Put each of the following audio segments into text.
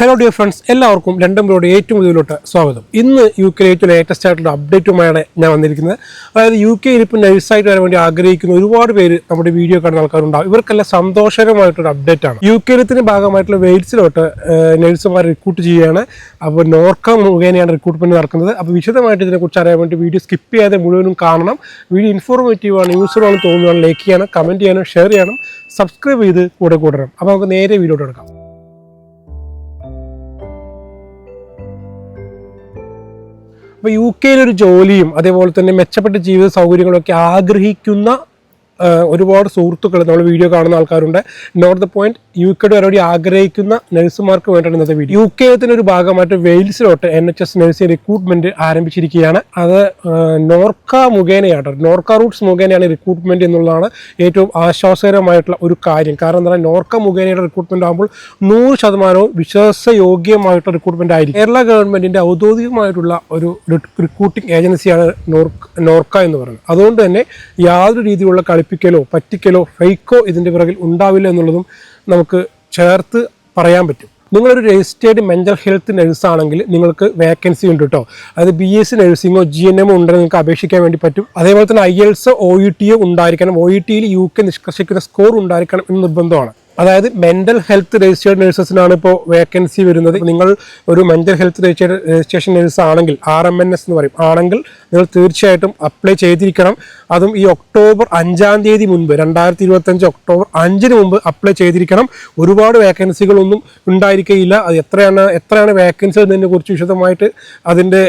Hello dear friends എല്ലാവർക്കും London broad ഏറ്റവും ഇതിലോട്ട് സ്വാഗതം. ഇന്ന് യു കെയിലെ ഏറ്റവും ലേറ്റസ്റ്റ് ആയിട്ടുള്ള അപ്ഡേറ്റുമായാണ് ഞാൻ വന്നിരിക്കുന്നത്. അതായത് യു കെയിൽ ഇപ്പോൾ നഴ്സായിട്ട് വരാൻ വേണ്ടി ആഗ്രഹിക്കുന്ന ഒരുപാട് പേര് നമ്മുടെ വീഡിയോ കാണുന്ന ആൾക്കാരുണ്ടാവും. ഇവർക്കെല്ലാം സന്തോഷകരമായിട്ടൊരു അപ്ഡേറ്റ് ആണ് യു കെയിലത്തിന്റെ ഭാഗമായിട്ടുള്ള വെയിറ്റ്സിലോട്ട് നഴ്സുമാർ റിക്രൂട്ട് ചെയ്യുകയാണ്. അപ്പോൾ നോർക്ക മുഖേനയാണ് റിക്രൂട്ട്മെന്റ് നടക്കുന്നത്. അപ്പോൾ വിശദമായിട്ട് ഇതിനെക്കുറിച്ച് അറിയാൻ വേണ്ടി വീഡിയോ സ്കിപ്പ് ചെയ്യാതെ മുഴുവനും കാണണം. വീഡിയോ ഇൻഫോർമേറ്റീവാണ് ആണ് തോന്നുകയാണ് ലൈക്ക് ചെയ്യണം കമന്റ് ചെയ്യണം ഷെയർ ചെയ്യണം സബ്സ്ക്രൈബ് ചെയ്ത് കൂടെ കൂടണം. അപ്പോൾ നമുക്ക് നേരെ വീഡിയോ എടുക്കാം അപ്പോൾ യു കെയിലൊരു ജോലിയും അതേപോലെ തന്നെ മെച്ചപ്പെട്ട ജീവിത സൗകര്യങ്ങളൊക്കെ ആഗ്രഹിക്കുന്ന ഒരുപാട് സുഹൃത്തുക്കൾ നമ്മൾ വീഡിയോ കാണുന്ന ആൾക്കാരുണ്ട്. നോട്ട് ദ പോയിന്റ് യു കെയുടെ വരവടി ആഗ്രഹിക്കുന്ന നഴ്സുമാർക്ക് വേണ്ടിയാണ് ഇന്നത്തെ വീഡിയോ യു കെയത്തിന്റെ ഒരു ഭാഗമായിട്ട് വെയിൽസിലോട്ട് N H S nursing recruitment ആരംഭിച്ചിരിക്കുകയാണ്. അത് നോർക്ക മുഖേനയാണ് നോർക്ക റൂട്ട്സ് മുഖേനയാണ് റിക്രൂട്ട്മെന്റ് എന്നുള്ളതാണ് ഏറ്റവും ആശ്വാസകരമായിട്ടുള്ള ഒരു കാര്യം. കാരണം എന്താ നോർക്ക മുഖേനയുടെ റിക്രൂട്ട്മെന്റ് ആകുമ്പോൾ നൂറ് ശതമാനവും വിശ്വാസയോഗ്യമായിട്ടുള്ള റിക്രൂട്ട്മെന്റ് ആയിരിക്കും. കേരള ഗവൺമെന്റിന്റെ ഔദ്യോഗികമായിട്ടുള്ള ഒരു റിക്രൂട്ടിംഗ് ഏജൻസിയാണ് നോർക്ക് എന്ന് പറയുന്നത്. അതുകൊണ്ട് തന്നെ യാതൊരു രീതിയിലുള്ള കളിപ്പിക്കലോ പറ്റിക്കലോ ഫേക്കോ ഇതിന്റെ പിറകിൽ ഉണ്ടാവില്ല എന്നുള്ളതും നമുക്ക് ചേർത്ത് പറയാൻ പറ്റും. നിങ്ങളൊരു രജിസ്റ്റേർഡ് മെന്റൽ ഹെൽത്ത് നഴ്സ് ആണെങ്കിൽ നിങ്ങൾക്ക് വേക്കൻസി ഉണ്ട് കേട്ടോ അതായത് ബി എസ് സി നഴ്സിംഗോ ജി എൻ എമ്മോ ഉണ്ടെങ്കിൽ നിങ്ങൾക്ക് അപേക്ഷിക്കാൻ വേണ്ടി പറ്റും. അതേപോലെ തന്നെ ഐ എൽസ് ഒ ഇ ടിയോ ഉണ്ടായിരിക്കണം. ഒ ഇ ടിയിൽ യു കെ നിഷ്കർഷിക്കുന്ന സ്കോർ ഉണ്ടായിരിക്കണം എന്ന് നിർബന്ധമാണ്. അതായത് മെന്റൽ ഹെൽത്ത് രജിസ്റ്റേർഡ് നഴ്സസിനാണ് ഇപ്പോൾ വേക്കൻസി വരുന്നത്. നിങ്ങൾ ഒരു mental health registered registration nurse ആണെങ്കിൽ ആർ എം എൻ എസ് എന്ന് പറയും. ആണെങ്കിൽ നിങ്ങൾ തീർച്ചയായിട്ടും അപ്ലൈ ചെയ്തിരിക്കണം. അതും ഈ ഒക്ടോബർ അഞ്ചാം തീയതി മുൻപ് രണ്ടായിരത്തി ഇരുപത്തഞ്ച് ഒക്ടോബർ അഞ്ചിന് മുമ്പ് അപ്ലൈ ചെയ്തിരിക്കണം. ഒരുപാട് വേക്കൻസികളൊന്നും ഉണ്ടായിരിക്കുകയില്ല അത് എത്രയാണ് എത്രയാണ് വേക്കൻസി എന്നതിനെ കുറിച്ച് വിശദമായിട്ട് അതിന്റെ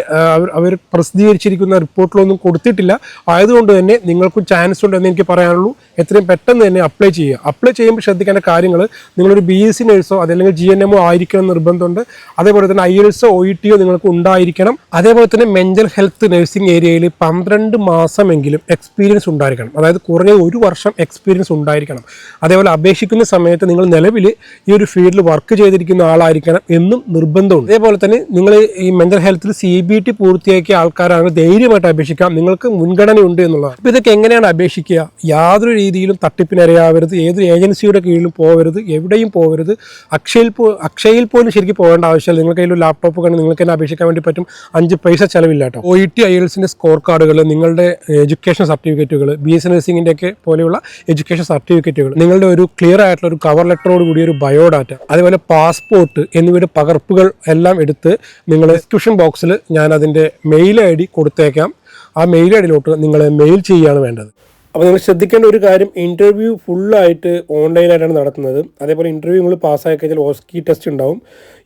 അവർ പ്രസിദ്ധീകരിച്ചിരിക്കുന്ന റിപ്പോർട്ടിലൊന്നും കൊടുത്തിട്ടില്ല. ആയതുകൊണ്ട് തന്നെ നിങ്ങൾക്കും ചാൻസ് ഉണ്ടെന്ന് എനിക്ക് പറയാനുള്ളൂ. എത്രയും പെട്ടെന്ന് തന്നെ അപ്ലൈ ചെയ്യുക. അപ്ലൈ ചെയ്യുമ്പോൾ ശ്രദ്ധിക്കേണ്ട കാര്യങ്ങൾ നിങ്ങളൊരു ബി എസ് സി നഴ്സോ അതല്ലെങ്കിൽ ജി എൻ എമ്മോ ആയിരിക്കണം നിർബന്ധമുണ്ട്. അതേപോലെ തന്നെ ഐ എൽസോ ഒ ഇ ടിയോ നിങ്ങൾക്ക് ഉണ്ടായിരിക്കണം. അതേപോലെ തന്നെ മെന്റൽ ഹെൽത്ത് നഴ്സിംഗ് ഏരിയയിൽ പന്ത്രണ്ട് മാസമെങ്കിലും എക്സ്പീരിയൻസ് ഉണ്ടായിരിക്കണം. അതായത് കുറഞ്ഞ ഒരു വർഷം എക്സ്പീരിയൻസ് ഉണ്ടായിരിക്കണം. അതേപോലെ അപേക്ഷിക്കുന്ന സമയത്ത് നിങ്ങൾ നിലവിൽ ഈ ഒരു ഫീൽഡിൽ വർക്ക് ചെയ്തിരിക്കുന്ന ആളായിരിക്കണം എന്നും നിർബന്ധമുണ്ട്. അതേപോലെ തന്നെ നിങ്ങൾ ഈ മെന്റൽ ഹെൽത്തിൽ സി ബി ടി പൂർത്തിയാക്കിയ ആൾക്കാരാണ് ധൈര്യമായിട്ട് അപേക്ഷിക്കാം. നിങ്ങൾക്ക് മുൻഗണനയുണ്ട് എന്നുള്ളതാണ്. അപ്പോൾ ഇതൊക്കെ എങ്ങനെയാണ് അപേക്ഷിക്കുക? യാതൊരു രീതിയിലും തട്ടിപ്പിനിരയാവരുത്. ഏത് ഏജൻസിയുടെ കീഴിലും പോകരുത് എവിടെയും പോകരുത് അക്ഷയയിൽ പോ അക്ഷയയിൽ പോലും ശരിക്കും പോകേണ്ട ആവശ്യമില്ല. നിങ്ങൾക്ക് കയ്യിൽ ലാപ്ടോപ്പ് കണ്ട് നിങ്ങൾക്ക് തന്നെ അപേക്ഷിക്കാൻ വേണ്ടി പറ്റും. അഞ്ച് പൈസ ചിലവില്ല കേട്ടോ. ഒ ഇ ടി ഐ എൽസിന്റെ സ്കോർ കാർഡുകൾ നിങ്ങളുടെ എഡ്യൂക്കേഷൻ സർട്ടിഫിക്കറ്റുകൾ ബി എസ് നഴ്സിംഗിന്റെ ഒക്കെ പോലെയുള്ള എഡ്യൂക്കേഷൻ സർട്ടിഫിക്കറ്റുകൾ നിങ്ങളുടെ ഒരു ക്ലിയർ ആയിട്ടുള്ള ഒരു കവർ ലെറ്ററോട് കൂടിയ ഒരു ബയോഡാറ്റ അതുപോലെ പാസ്പോർട്ട് എന്നിവയുടെ പകർപ്പുകൾ എല്ലാം എടുത്ത് നിങ്ങൾ ഡിസ്ക്രിപ്ഷൻ ബോക്സിൽ ഞാൻ അതിന്റെ മെയിൽ ഐ ഡി കൊടുത്തേക്കാം. ആ മെയിൽ ഐ ഡിയിലോട്ട് നിങ്ങൾ മെയിൽ ചെയ്യുകയാണ് വേണ്ടത്. അപ്പോൾ നിങ്ങൾ ശ്രദ്ധിക്കേണ്ട ഒരു കാര്യം ഇന്റർവ്യൂ ഫുള്ളായിട്ട് ഓൺലൈനായിട്ടാണ് നടത്തുന്നത്. അതേപോലെ ഇന്റർവ്യൂ നിങ്ങൾ പാസ്സായി കഴിഞ്ഞാൽ ഓസ്കി ടെസ്റ്റ് ഉണ്ടാവും.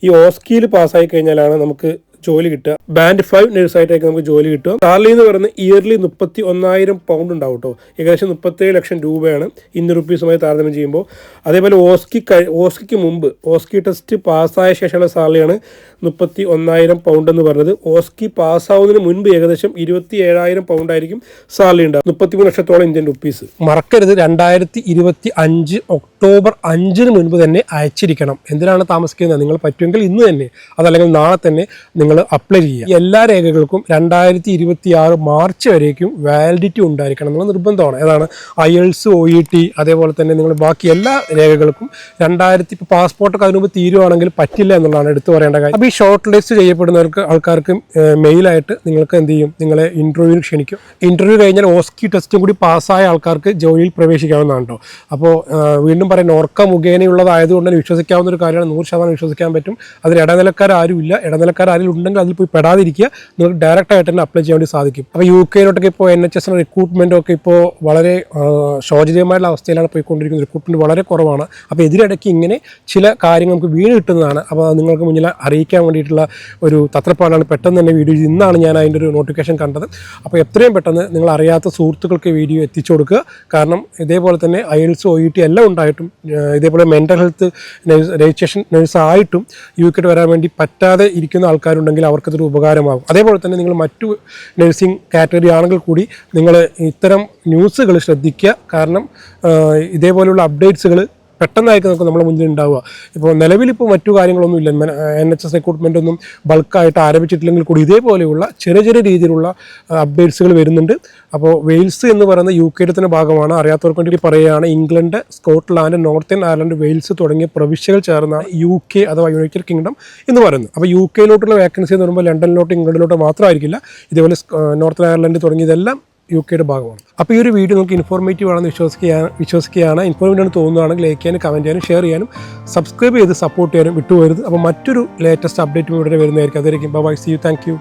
ഈ ഓസ്കിയിൽ പാസ്സായി കഴിഞ്ഞാലാണ് നമുക്ക് ജോലി കിട്ടുക. ബാൻഡ് ഫൈവ് നഴ്സായിട്ടൊക്കെ നമുക്ക് ജോലി കിട്ടും സാലറി എന്ന് പറയുന്നത് ഇയർലി മുപ്പത്തി ഒന്നായിരം പൗണ്ട് ഉണ്ടാവും കേട്ടോ ഏകദേശം മുപ്പത്തേഴ് ലക്ഷം രൂപയാണ് ഇന്ത്യൻ റുപ്പീസുമായി താരതമ്യം ചെയ്യുമ്പോൾ. അതേപോലെ ഓസ്കി ഓസ്കിക്ക് മുമ്പ് ഓസ്കി ടെസ്റ്റ് പാസ്സായ ശേഷമുള്ള സാലറിയാണ് മുപ്പത്തി ഒന്നായിരം പൗണ്ട് എന്ന് പറഞ്ഞത്. ഓസ്കി പാസ്സാവുന്നതിന് മുൻപ് ഏകദേശം ഇരുപത്തി ഏഴായിരം പൗണ്ട് ആയിരിക്കും സാലറി ഉണ്ടാവും മുപ്പത്തിമൂന്ന് ലക്ഷത്തോളം ഇന്ത്യൻ റുപ്പീസ്. മറക്കരുത് രണ്ടായിരത്തി ഇരുപത്തി അഞ്ച് ഒക്ടോബർ അഞ്ചിന് മുൻപ് തന്നെ അയച്ചിരിക്കണം. എന്തിനാണ് താമസിക്കുന്നത്? നിങ്ങൾ പറ്റുമെങ്കിൽ ഇന്ന് തന്നെ അതല്ലെങ്കിൽ നാളെ തന്നെ നിങ്ങൾ അപ്ലൈ ചെയ്യുക. എല്ലാ രേഖകൾക്കും രണ്ടായിരത്തി ഇരുപത്തി ആറ് മാർച്ച് വരേക്കും വാലിഡിറ്റി ഉണ്ടായിരിക്കണം എന്നുള്ള നിർബന്ധമാണ്. ഏതാണ്? അയൽസ് ഒ ഇ ടി അതേപോലെ തന്നെ നിങ്ങൾ ബാക്കി എല്ലാ രേഖകൾക്കും രണ്ടായിരത്തി ഇപ്പോൾ പാസ്പോർട്ടൊക്കെ അതിനു തീരുവാണെങ്കിൽ പറ്റില്ല എന്നുള്ളതാണ് എടുത്തു പറയേണ്ട കാര്യം. അപ്പോൾ ഈ ഷോർട്ട് ലിസ്റ്റ് ചെയ്യപ്പെടുന്നവർക്ക് ആൾക്കാർക്ക് മെയിലായിട്ട് നിങ്ങൾക്ക് എന്ത് ചെയ്യും? നിങ്ങളെ ഇന്റർവ്യൂവിന് ക്ഷണിക്കും. ഇന്റർവ്യൂ കഴിഞ്ഞാൽ ഓസ്കി ടെസ്റ്റും കൂടി പാസ്സായ ആൾക്കാർക്ക് ജോലിയിൽ പ്രവേശിക്കാവുന്നതാണ് കേട്ടോ. അപ്പോൾ വീണ്ടും പറയുന്നത് ഓർക്ക മുഖേനയുള്ളതായതുകൊണ്ട് തന്നെ വിശ്വസിക്കാവുന്ന ഒരു കാര്യമാണ് നൂറ് ശതമാനം വിശ്വസിക്കാൻ പറ്റും. അതിൽ ഇടനിലക്കാരും ഇല്ല ഇടനിലക്കാർ ആരെങ്കിലും ഉണ്ടെങ്കിൽ അതിൽ പോയി പെടാതിരിക്കുക. നിങ്ങൾക്ക് ഡയറക്റ്റ് ആയിട്ട് തന്നെ അപ്ലൈ ചെയ്യാൻ വേണ്ടി സാധിക്കും. അപ്പോൾ യു കെയിലോട്ടൊക്കെ ഇപ്പോൾ എൻ എച്ച് എസ് റിക്രൂട്ട്മെന്റും ഒക്കെ ഇപ്പോൾ വളരെ ശോചനീയമായുള്ള അവസ്ഥയിലാണ് പോയിക്കൊണ്ടിരിക്കുന്നത്. റിക്രൂട്ട്മെന്റ് വളരെ കുറവാണ്. അപ്പോൾ ഇതിനിടയ്ക്ക് ഇങ്ങനെ ചില കാര്യങ്ങൾ നമുക്ക് വീണ് കിട്ടുന്നതാണ്. അപ്പോൾ നിങ്ങൾക്ക് മുന്നിൽ അറിയിക്കാൻ വേണ്ടിയിട്ടുള്ള ഒരു തത്രപ്പാടാണ്. പെട്ടെന്ന് തന്നെ വീഡിയോ ഇന്നാണ് ഞാൻ അതിന്റെ ഒരു നോട്ടിഫിക്കേഷൻ കണ്ടത്. അപ്പോൾ എത്രയും പെട്ടെന്ന് നിങ്ങൾ അറിയാത്ത സുഹൃത്തുക്കൾക്ക് വീഡിയോ എത്തിച്ചു കൊടുക്കുക. കാരണം ഇതേപോലെ തന്നെ അയൽസ് ഒ ഇ ടി എല്ലാം ഉണ്ടായിട്ടും ഇതേപോലെ മെന്റൽ ഹെൽത്ത് രജിസ്ട്രേഷൻ നഴ്സ് ആയിട്ടും യു കെട്ട് വരാൻ വേണ്ടി പറ്റാതെ ഇരിക്കുന്ന ആൾക്കാരുണ്ടെങ്കിൽ അവർക്കതൊരു ഉപകാരമാകും. അതേപോലെ തന്നെ നിങ്ങൾ മറ്റു നഴ്സിംഗ് കാറ്റഗറി ആണെങ്കിൽ കൂടി നിങ്ങൾ ഇത്തരം ന്യൂസുകൾ ശ്രദ്ധിക്കുക. കാരണം ഇതേപോലെയുള്ള അപ്ഡേറ്റ്സുകൾ പെട്ടെന്നായിരിക്കും നമുക്ക് നമ്മുടെ മുന്നിൽ ഉണ്ടാവുക. ഇപ്പോൾ നിലവിലിപ്പോൾ മറ്റു കാര്യങ്ങളൊന്നും ഇല്ല. എൻ എച്ച് എസ് റിക്രൂട്ട്മെന്റ് ഒന്നും ബൾക്കായിട്ട് ആരംഭിച്ചിട്ടില്ലെങ്കിൽ കൂടി ഇതേപോലെയുള്ള ചെറിയ ചെറിയ രീതിയിലുള്ള അപ്ഡേറ്റ്സുകൾ വരുന്നുണ്ട്. അപ്പോൾ വെയിൽസ് എന്ന് പറയുന്ന യു കെയുടെ തന്നെ ഭാഗമാണ്. അറിയാത്തവർക്ക് വേണ്ടി പറയുകയാണ് England Scotland Northern Ireland Wales തുടങ്ങിയ പ്രവിശ്യകൾ ചേർന്ന യു കെ അഥവാ യുണൈറ്റഡ് കിങ്ഡം എന്ന് പറയുന്നത്. അപ്പോൾ യു കെയിലോട്ടുള്ള വേക്കൻസി എന്ന് പറയുമ്പോൾ ലണ്ടനിലോട്ട് ഇംഗ്ലണ്ടിലോട്ട് മാത്രമായിരിക്കില്ല. ഇതേപോലെ നോർത്തേൺ അയർലൻഡ് തുടങ്ങിയതെല്ലാം യു കെയുടെ ഭാഗമാണ്. അപ്പോൾ ഈ ഒരു വീഡിയോ നമുക്ക് ഇൻഫോർമേറ്റീവ് ആണെന്ന് വിശ്വസിക്കുകയാണ് വിശ്വസിക്കുകയാണ്. ഇൻഫോർമേറ്റീവ് ആണ് തോന്നുകയാണെങ്കിൽ ലൈക്ക് ചെയ്യാനും കമന്റ് ചെയ്യാനും ഷെയർ ചെയ്യാനും സബ്സ്ക്രൈബ് ചെയ്ത് സപ്പോർട്ട് ചെയ്യാനും വിട്ടുപോകരുത്. അപ്പോൾ മറ്റൊരു ലേറ്റസ്റ്റ് അപ്ഡേറ്റ് ഇവിടെ വരുന്നതായിരിക്കും. അതായിരിക്കും bye see you thank you